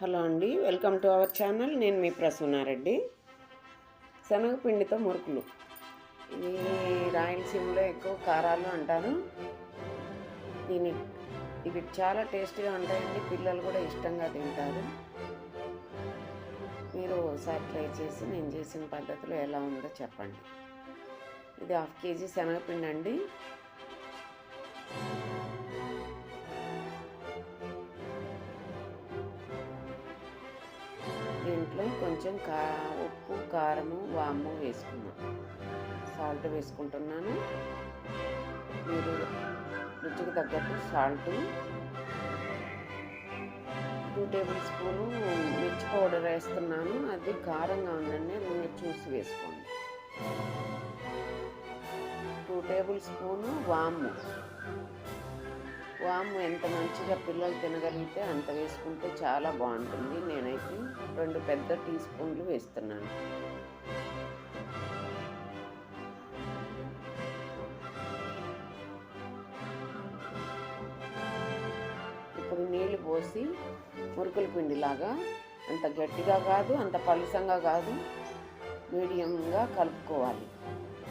Hello అండి welcome to our channel. నేను మీ ప్రసూనారెడ్డి. శనగపిండితో మురుకులు. ఇవి రాయలసీమలో ఎక్కువ కారాలు అంటారు దీని ఇవి చాలా టేస్టీగా ఉంటాయండి. పిల్లలు కూడా ఇష్టంగా తింటారు. మీరు ఒకసారి ట్రై చేసి నేను చేసిన పద్ధతిలో ఎలా ఉందో చెప్పండి. ఇది హాఫ్ కేజీ శనగపిండి అండి కొంచెం కా ఉప్పు కారము వాము వేసుకున్నాను సాల్ట్ వేసుకుంటున్నాను. మీరు రుచికి తగ్గట్టు సాల్ట్. టూ టేబుల్ స్పూను మిర్చి పౌడర్ వేస్తున్నాను. అది కారంగా ఉందండి మీరు చూసి వేసుకోండి. టూ టేబుల్ స్పూను వాము. వాము ఎంత మంచిగా పిల్లలు తినగలిగితే అంత వేసుకుంటే చాలా బాగుంటుంది. నేనైతే రెండు పెద్ద టీ స్పూన్లు వేస్తున్నాను. ఇప్పుడు నీళ్ళు పోసి మురుకుల పిండిలాగా అంత గట్టిగా కాదు అంత పలుసంగా కాదు మీడియంగా కలుపుకోవాలి.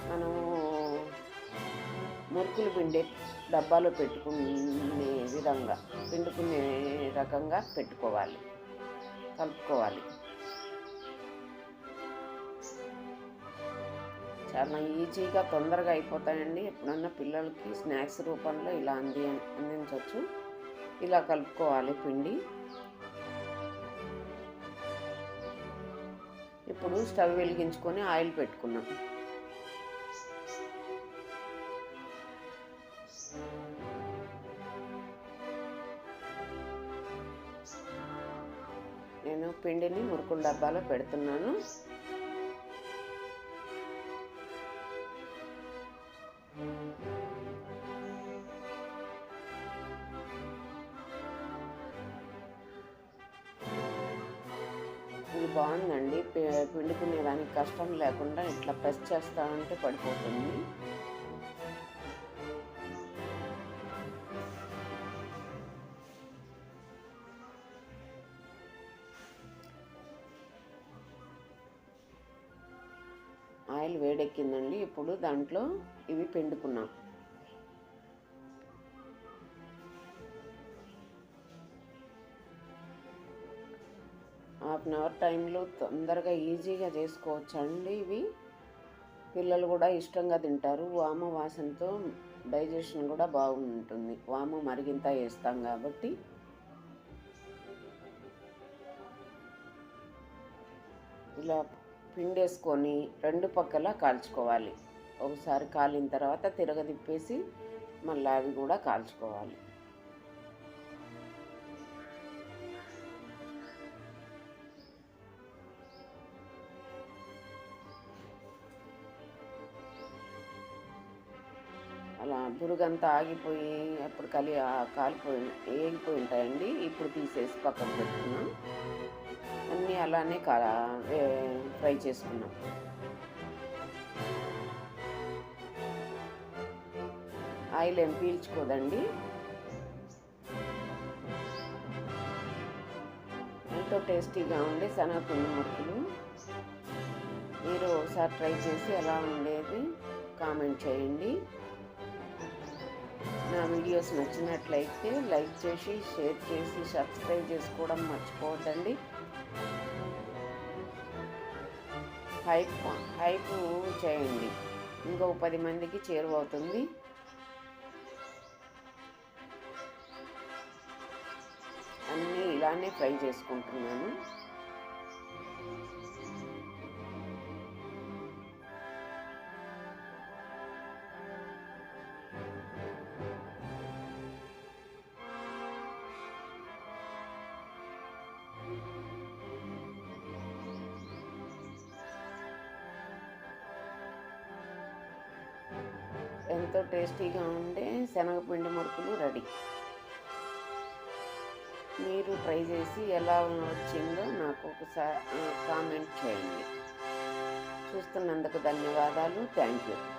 మనము మురుకులు పిండి డబ్బాలో పెట్టుకునే విధంగా పిండుకునే రకంగా పెట్టుకోవాలి. కలుపుకోవాలి. చాలా ఈజీగా తొందరగా అయిపోతాయండి. ఎప్పుడన్నా పిల్లలకి స్నాక్స్ రూపంలో ఇలా అంది అందించవచ్చు ఇలా కలుపుకోవాలి పిండి. ఇప్పుడు స్టవ్ వెలిగించుకొని ఆయిల్ పెట్టుకున్నాం. నేను పిండిని మురుకుల డబ్బాలో పెడుతున్నాను. ఇది బాగుందండి. పిండుకునేదానికి కష్టం లేకుండా ఇట్లా ప్రెస్ చేస్తామంటే పడిపోతుంది. ఆయిల్ వేడెక్కిందండి. ఇప్పుడు దాంట్లో ఇవి పిండుకున్నాం. హాఫ్ అన్ అవర్ టైంలో తొందరగా ఈజీగా చేసుకోవచ్చండి ఇవి. పిల్లలు కూడా ఇష్టంగా తింటారు. వామ వాసనతో డైజెషన్ కూడా బాగుంటుంది. వాము మరిగింత వేస్తాం కాబట్టి. ఇలా పిండేసుకొని రెండు పక్కల కాల్చుకోవాలి. ఒకసారి కాలిన తర్వాత తిరగదిప్పేసి మళ్ళీ అవి కూడా కాల్చుకోవాలి. అలా బురుగంతా ఆగిపోయి అప్పుడు కలి కాలిపోయి ఏగిపోయి ఉంటాయండి. ఇప్పుడు తీసేసి పక్కన పెట్టుకున్నాం. అలానే కా ఫ్రై చేసుకున్నాం. ఆయిల్ ఏం పీల్చుకోదండి. ఎంతో టేస్టీగా ఉండే శనగపిండి మురుకులు మీరు ఒకసారి ట్రై చేసి ఎలా ఉండేది కామెంట్ చేయండి. నా వీడియోస్ నచ్చినట్లయితే లైక్ చేసి షేర్ చేసి సబ్స్క్రైబ్ చేసుకోవడం మర్చిపోవద్దండి. హైప్ హైప్ చేయండి. ఇంకో పది మందికి చేరువవుతుంది. అన్నీ ఇలానే ఫ్రై చేసుకుంటున్నాను. ఎంతో టేస్టీగా ఉండే శనగపిండి మురుకులు రెడీ. మీరు ట్రై చేసి ఎలా వచ్చిందో నాకు ఒకసారి కామెంట్ చేయండి. చూస్తున్నందుకు ధన్యవాదాలు. Thank you.